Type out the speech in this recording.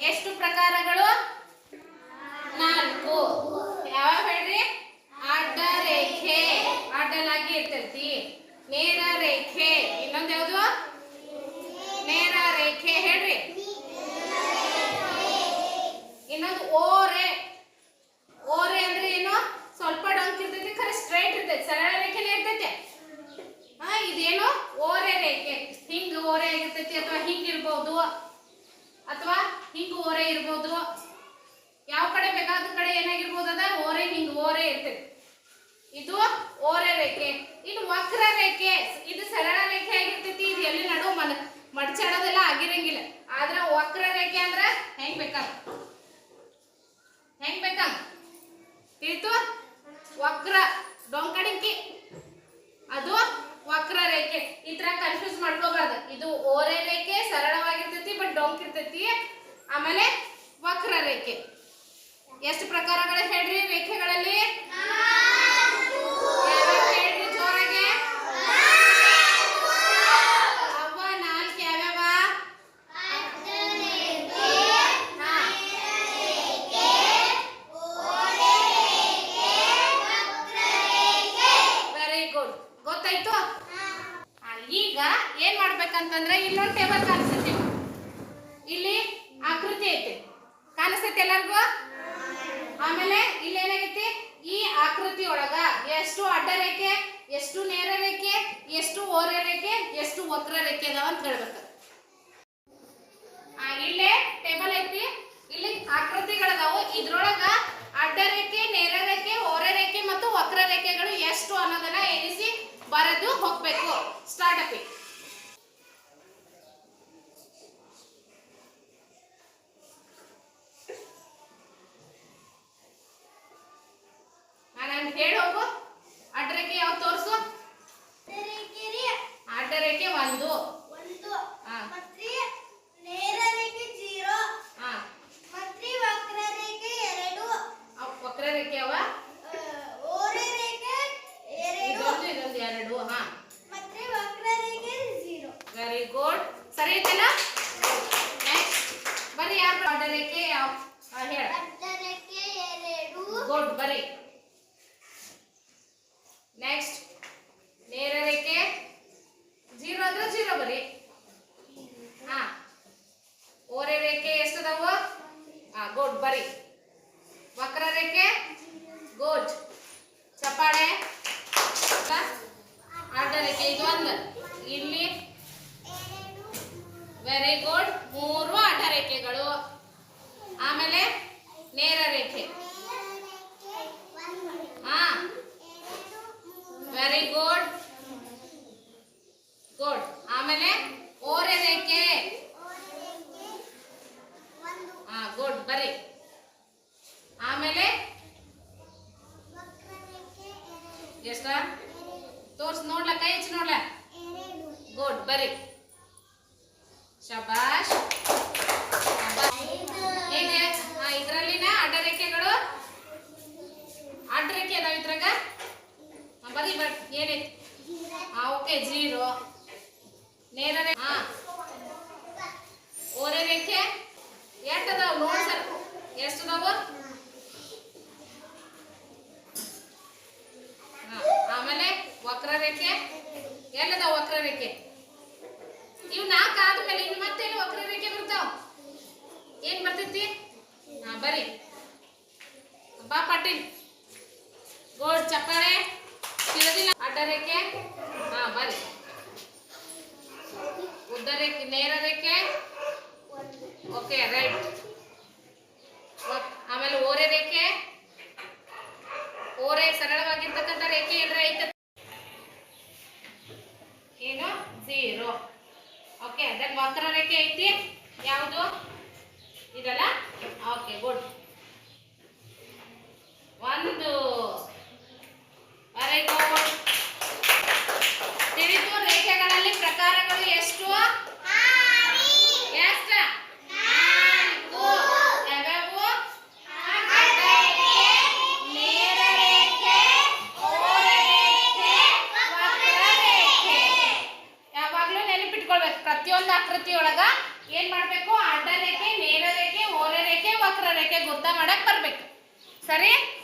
ಎಷ್ಟು ಪ್ರಕಾರಗಳು? ನಾಲ್ಕು. ಯಾವ ಹೇಳ್ರಿ? ಅಡ್ಡ ರೇಖೆ ಅಡ್ಡಲಾಗಿ ಇರ್ತೈತಿ. ನೇರ ರೇಖೆ. ಇನ್ನೊಂದು ಯಾವುದು? ನೇರ ರೇಖೆ. ಹೇಳ್ರಿ. ಇನ್ನೊಂದು ಓರೆ. ಓರೆ ಅಂದ್ರೆ ಏನು? ಸ್ವಲ್ಪ ಡಂಕ್ ಇರ್ತೈತಿ, ಖರೆ ಸ್ಟ್ರೈಟ್ ಇರ್ತೈತಿ, ಸರಳ ರೇಖೆನೇ ಇರ್ತೈತೆ. ಹಾ ಇದೇನು? ಓರೆ ರೇಖೆ. ಹಿಂಗ್ ಓರೆ ಆಗಿರ್ತೈತಿ ಅಥವಾ ಹಿಂಗ್ ಇರ್ಬೋದು. ಅಥವಾ ಹಿಂಗ್ ಓರೆ ಇರ್ಬೋದು. ಯಾವ ಕಡೆ ಬೇಕಾದ ಕಡೆ ಏನಾಗಿರ್ಬೋದು ಅದ? ಓರೆ, ಹಿಂಗ್ ಓರೆ ಇರ್ತದೆ. ಇದು ಓರೆ ರೇಖೆ ಇನ್ನು ವಕ್ರ ರೇಖೆ, ಇದು ಸರಳ ರೇಖೆ ಆಗಿರ್ತೈತಿ. ಇದು ಎಲ್ಲಿ ನಡು ಮನ ಮಡ್ಚಾಡೋದೆಲ್ಲ ಆಗಿರಂಗಿಲ್ಲ. ಆದ್ರ ವಕ್ರ ರೇಖೆ ಅಂದ್ರ ಹೆಂಗ್ ಬೇಕಾ ಹೆಂಗ್ ಬೇಕಾ ತಿಳಿತು? ವಕ್ರ ಡೊಂಕಡಿಂಕಿ ಅದು ವಕ್ರ ರೇಖೆ. ಈ ತರ ಕನ್ಫ್ಯೂಸ್ ಮಾಡ್ಕೋಬಾರ್ದು. ಇದು ರೇಖೆ ಬಟ್ ಆಮೇಲೆ ವಕ್ರ ರೇಖೆ. ಎಷ್ಟು ಪ್ರಕಾರಗಳು ಹೇಳ್ರಿ ರೇಖೆಗಳಲ್ಲಿ? ಈಗ ಏನ್ ಮಾಡ್ಬೇಕಂತಂದ್ರೆ ಇಲ್ಲೊಂದು ಟೇಬಲ್ ಕಾಣಿಸ್ತೈತಿ. ಇಲ್ಲಿ ಆಕೃತಿ ಐತಿ. ಕಾಣಿಸ್ತೈತಿ ಎಲ್ಲರಿಗೂ? ಆಮೇಲೆ ಇಲ್ಲಿ ಏನಾಗೈತಿ? ಈ ಆಕೃತಿ ಒಳಗ ಎಷ್ಟು ಅಡ್ಡ ರೇಖೆ, ಎಷ್ಟು ನೇರ ರೇಖೆ, ಎಷ್ಟು ಓರ ರೇಖೆ, ಎಷ್ಟು ವಕ್ರ ರೇಖೆ ಅದಾವ ಅಂತ ಹೇಳ್ಬೇಕು. ಇಲ್ಲೇ ಟೇಬಲ್ ಐತಿ. ಇಲ್ಲಿ ಆಕೃತಿಗಳದಾವು. ಇದ್ರೊಳಗ ಅಡ್ಡ ರೇಖೆ, ನೇರ ರೇಖೆ ಓರ ರೇಖೆ ಮತ್ತು ವಕ್ರ ರೇಖೆಗಳು ಎಷ್ಟು ಅನ್ನೋದನ್ನ ಎನಿಸಿ ಬರೆದು ಹೋಗ್ಬೇಕು. ಸ್ಟಾರ್ಟ್ ಅಪಿ ಹೇಳಿ ಹೋಗು. ಅಡ್ಡರೇಖೆ ಯಾವ ತೋರಿಸು? ಅಡ್ಡ ರೇಖೆ ಒಂದು. ಹಾ ಹಾ ಅವ್ ವಕ್ರ ರೇಖೆ ಅವ? ಇದೊಂದು ಇದೊಂದು ಎರಡು ಹಾ. ವೆರಿ ಗುಡ್ ಸರಿ ನೆಕ್ಸ್ಟ್ ಬರಿ ಯಾರು ಅಡ್ಡ ರೇಖೆ ಯಾವ ಹೇಳ. ಗುಡ್ ಬರ್ರಿ. ನೆಕ್ಸ್ಟ್ ನೇರ ರೇಖೆ. ಜೀರೋ ಅಂದ್ರೆ ಜೀರೋ ಬರ್ರಿ ಹಾ. ಓರೆ ರೇಖೆ ಎಷ್ಟು ಅದಾವ ಹಾ ಗೋಡ್, ಬರಿ. ವಕ್ರ ರೇಖೆ ಗೋಜ್ ಹ? ಅಡ್ಡ ರೇಖೆ ಇದು ಒಂದು. ಇಲ್ಲಿ. ವೆರಿ ಗುಡ್ ಮೂರು ಅಡ್ಡ ರೇಖೆಗಳು. ಆಮೇಲೆ ನೇರ ರೇಖೆ ಹಾ ವೆರಿ ಗುಡ್ ಗುಡ್ ಆಮೇಲೆ ಓರೆ ರೇಖೆ ಹಾ ಗುಡ್ ಬರ್ರಿ ಆಮೇಲೆ ಎಷ್ಟ? ತೋರ್ಸ್, ನೋಡ್ಲ, ಕೈ ಹಚ್ಚಿ ನೋಡ್ಲ? ಗುಡ್ ಬರಿ ಶಬಾಷ್. ಹೇಗೆ ಇದ್ರಲ್ಲಿನ ಅಡ್ಡರೇಖೆಗಳು? ಅಡ್ಡರೇಖೆ ಅಡ್ಡ ರೇಖೆ ಅದಾವ ಇದ್ರಾಗ? ಬರಿ ಬರ್ ಏನೈತಿ ಹಾ ಓಕೆ, ಜೀರೋ. ನೇರ ಹಾ. ಓರೆ ರೇಖೆ ಎಷ್ಟು ಅದಾವ, ನೋಡ್ ಸರ್. ಎಷ್ಟು ಅದಾವ ಹಾ, ಆಮೇಲೆ ವಕ್ರ ರೇಖೆ ಎಲ್ಲದಾವ ವಕ್ರ ರೇಖೆ ಇವು ನಾಲ್ಕು ಆದ್ಮೇಲೆ ಇನ್ನು ಮತ್ತೇನು ವಕ್ರ ರೇಖೆ ಬರ್ತಾವ ಏನ್ ಬರ್ತೈತಿ? ಹಾ, ಬರ್ರಿ. ಪಾಟೀಲ್. ಗೋಡ್, ಚಪ್ಪಾಳೆ. ಸಿಗೋದಿಲ್ಲ. ಅಡ್ಡ ರೇಖೆ. ಹಾ, ಬರ್ರಿ. ಉದ್ದ ರೇಖೆ, ನೇರ ರೇಖೆ. Okay, right. ಆಮೇಲೆ ಓರೆ ರೇಖೆ. ಓರೆ ಸರಳವಾಗಿರ್ತಕ್ಕಂಥ ರೇಖೆ ಏನ್ರ ಐತೆ. ಏನು? ಝೀರೋ ಓಕೆ ದೆನ್ ವಕ್ರ ರೇಖೆ ಐತಿ. ಯಾವುದು? ಇದಲ್ಲ? ಓಕೆ ಗುಡ್ ಒಂದು. ತಿಳಿತು ರೇಖೆಗಳಲ್ಲಿ ಪ್ರಕಾರಗಳು ಎಷ್ಟು ನಾಲ್ಕು ಯಾವ್ಯಾವು ಅಡ್ಡ ರೇಖೆ, ನೇರ ರೇಖೆ, ಓರೆ ರೇಖೆ, ವಕ್ರ ರೇಖೆ. ಯಾವಾಗ್ಲೂ ನೆನಪಿಟ್ಕೊಳ್ಬೇಕು ಪ್ರತಿಯೊಂದು ಆಕೃತಿ ಒಳಗ ಏನ್ ಮಾಡ್ಬೇಕು ಅಡ್ಡ ರೇಖೆ ನೇರ ರೇಖೆ ಸರಿ ಗುಡ್